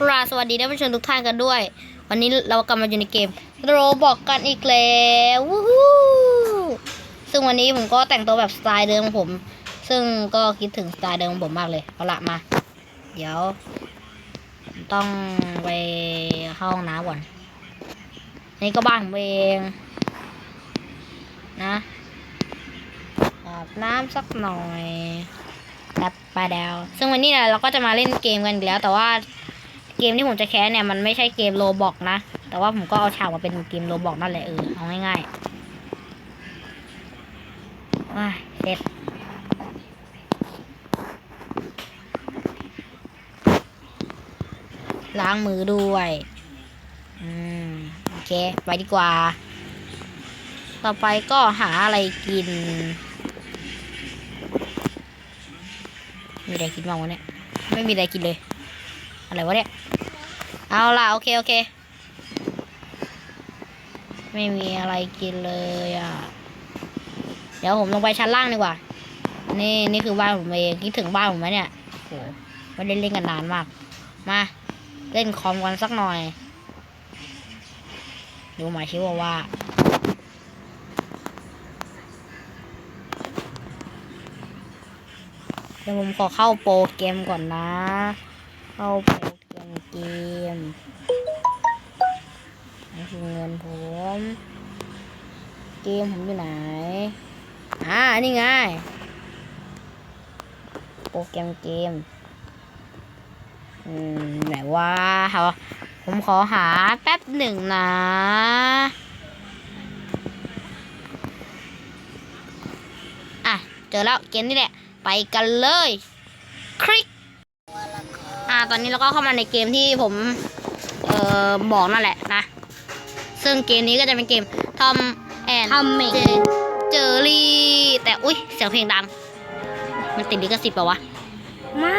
กราบสวัสดีท่านผู้ชมทุกท่านกันด้วย วันนี้เรากลับมาอยู่ในเกมโรบอกกันอีกแล้ววู้ฮู้ซึ่งวันนี้ผมก็แต่งตัวแบบสไตล์เดิมของผม ซึ่งก็คิดถึงสไตล์เดิมของผมมากเลยเอาละมา เดี๋ยวต้องไปเข้าห้องน้ำก่อนนี่ก็บ้านผมเองนะอาบน้ำสักหน่อยแป๊บไปดาวซึ่งวันนี้เนี่ยเราก็จะมาเล่นเกมกันอีกแล้ว แต่ว่า เกมที่ผมจะแคสเนี่ยมันไม่ใช่เกมโลบอกนะ แต่ว่าผมก็เอาฉากมาเป็นเกมโลบอกนั่นแหละเออเอาง่ายๆว้ายเสร็จล้างมือด้วย อืม โอเค ไปดีกว่า ต่อไปก็หาอะไรกิน มีอะไรกินบ้างวะเนี่ย ไม่มีอะไรกินเลย อะไรวะเนี่ย เอาล่ะ โอเค โอเค ไม่มีอะไรกินเลยอะ เดี๋ยวผมลงไปชั้นล่างดีกว่า นี่นี่คือบ้านผมเองคิดถึงบ้านผมไหมเนี่ยโหไม่ได้เล่นกันนานมาก มา เล่นคอมกันสักหน่อย ดูหมายชิว่าว่าเดี๋ยวผมขอเข้าโปรเกมก่อนนะ เข้าโปรเกมเกมนี่คือเงินผม เกมผมอยู่ไหน อ่า นี่ไง โปรแกรมเกม อืม ไหนว่าผมขอหาแป๊บหนึ่งนะอะเจอแล้วเกมนี่แหละ ไปกันเลย คลิก อ่าตอนนี้เราก็เข้ามาในเกมที่ผมเอ่อบอกนั่นแหละนะ ซึ่งเกมนี้ก็จะเป็นเกมทอมแอน Tommy เจอรี่ แต่อุ้ยเสียงเพลงดัง มันติดลิขสิทธิ์เปล่าวะ ไม่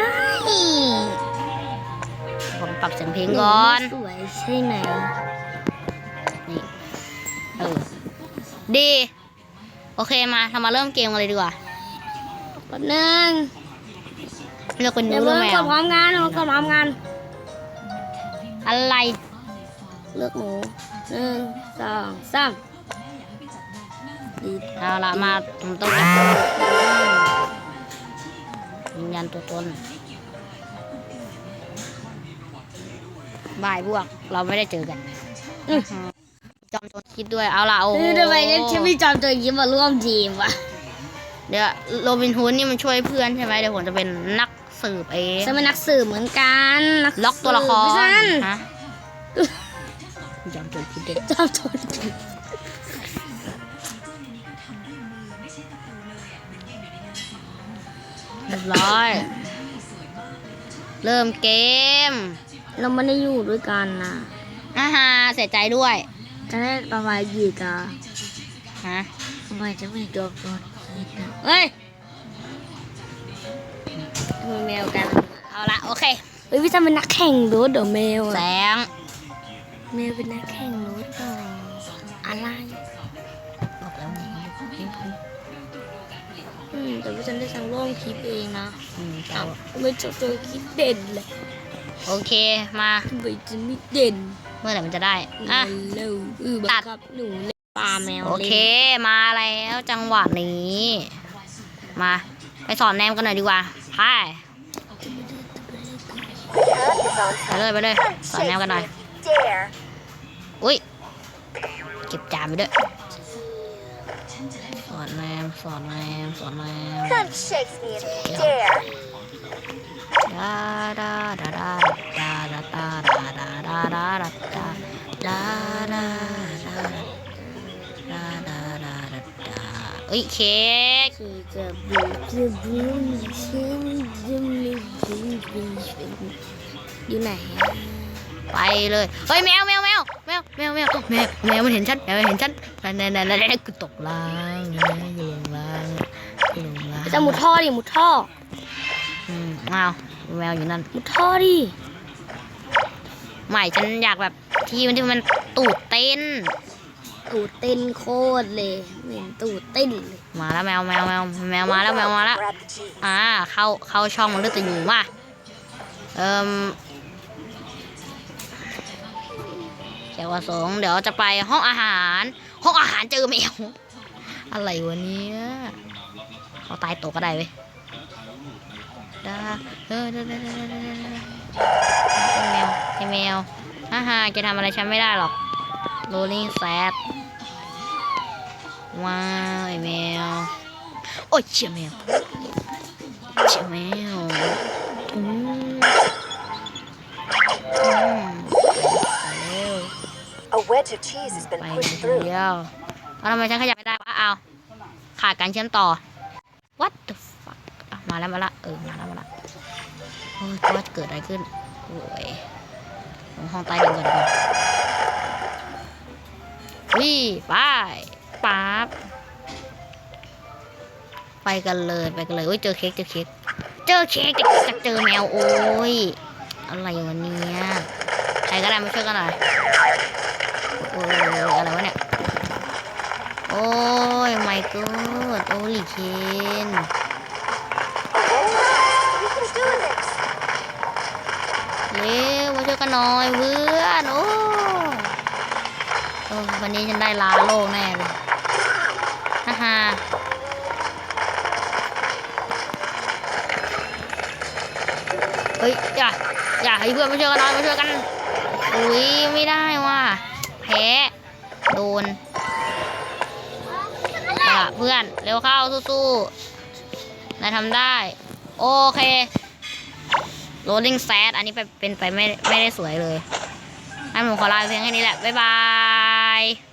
ผมปรับเสียงเพลงก่อน สวยใช่ไหมนี่เออดี โอเคมาเรามาเริ่มเกมกันเลยดีกว่าแป๊บนึง เลือกเป็นเดี๋นูยวหรืเพิ่องแมกวดพร้อมกันเรากดพร้อมกันอะไร เลือกหมูหนึ่งสองสามดีเอาละมาผมต้องจับยืนยันตัวตนบายพวก เราไม่ได้เจอกันจอมโจรคิดด้วย เอาละโอ้เฮ้ยทำไมเนี่ยฉันไม่จำตัวยิ้มมาร่วมทีมวะ เดี๋ยวโรบินฮูดนี่มันช่วยเพื่อนใช่ไหมเดี๋ยวผมจะเป็นนัก สืบเองฉันเป็นนักสืบเหมือนกันนัล็อกตัวละครไม่ใช่ฮะจอมโจรคิดเด็ดจำตัวผิดเรียบร้อย เริ่มเกม เราไม่ได้อยู่ด้วยกันนะอาฮาเสียใจด้วยจะได้ประมาณกี่กาฮะทำไมจะไม่โดนโดนคิดนะเฮ้ย มีแมวกัน เอาละโอเคเฮ้ยพี่ทำเป็นนักแข่งรถเดี๋ยวแมวแสอะงแมวเป็นนักแข่งรถเหรออะไรบอกแล้วไงอืมแต่ว่าฉันได้สั่งร่วมคลิปเองนะอืมอ้าวทำไมเจอเจอคลิปเด่นเลยโอเคมา ทำไมจะไม่เด่นเมื่อไหร่มันจะได้อะ เร็วอือบัตังดคับหนูเล่นปลาแมวโอเคล่นมาแล้วจังหวะนี้ มา ไปสอนแนมกันหน่อยดีกว่า ไปไปเลยไปเลยสอนแนมกันหน่อย อุ้ย เก็บจานไปด้วย สอนแนมสอนแนมสอนแนม That shakes me in dare. ดาดาดาดาดาดาดาดาดาดาดาดา อ้ยเค้กอจะบูจะบูฉันจะไม่บูบูอยู่ไหนไปเลยเฮ้ยแมวแมวแมวแมวแมวแมวแมวแมวมันเห็นฉันแมวมันเห็นฉันนั่นนั่นนั่นนั่นกูตกล่างอยู่ลงล่างอยู่ลงล่างจะมุดท่อดิมุดท่ออืมอ้าวแมวอยู่นั่นมุดท่อดิไม่ฉันอยากแบบที่มันที่มันตูดเต้น ตูดเต้นโคตรเลยเหม็นตูดเต้นเลยมาแล้วแมวแมวแมวแมวมาแล้วแมวมาแล้วอ่าเข้าเข้าช่องมันเลือดจะอยู่มาเอิมก้วละสองเดี๋ยวจะไปห้องอาหาร ห้องอาหารเจอแมว อะไรวะเนี่ยเขาตายตัวก็ได้เว้ยดาเออเดาดาเดาเดาเดาเดาไอ้แมวไอแมวฮ่าฮ่าจะทำอะไรฉันไม่ได้หรอก rolling sad ว้าวไอ้แมว โอ้ยเชี่ยแมวเชี่ยแมวอืมอืมไปเร็ว A wedge of cheese has been ไป pushed เร็ through. วแล้วทำไมฉันขยับไม่ได้วะเอาขาดการเชื่อมต่อ what the fuck อะมาแล้วมาละเออมาแล้วมาละโอ้ยว่าจะเกิดอะไรขึ้นโอ้ยลงห้องใต้ดินก่อนดีกว่าวิ่ไป ปั๊บไปกันเลยไปกันเลยโอ้ยเจอเค้กเจอเค้กเจอเค้กจะเจอแมวโอ้ยอะไรวะเนี่ยใครก็ได้มาช่วยกันหน่อยโอ้ยอะไรวะเนี่ยโอ้ยไม่ก o ดโอลิเคนเร็วมาช่วยกันหน่อยเพื่อนโอ้เออวันนี้ฉันได้ลาโลกแน่เลย ฮ่าเฮ้ยอย่าอย่าให้เพื่อนมาช่วยกันหน่อยมาช่วยกันอุ้ยไม่ได้ว่ะแพ้โดนเอาล่ะเพื่อนเร็วเข้าสู้ๆนายทำได้ โอเค loading sad อันนี้ไปเป็นไปไม่ไม่ได้สวยเลยให้ผมขอลาเพียงแค่นี้แหละ บ๊ายบาย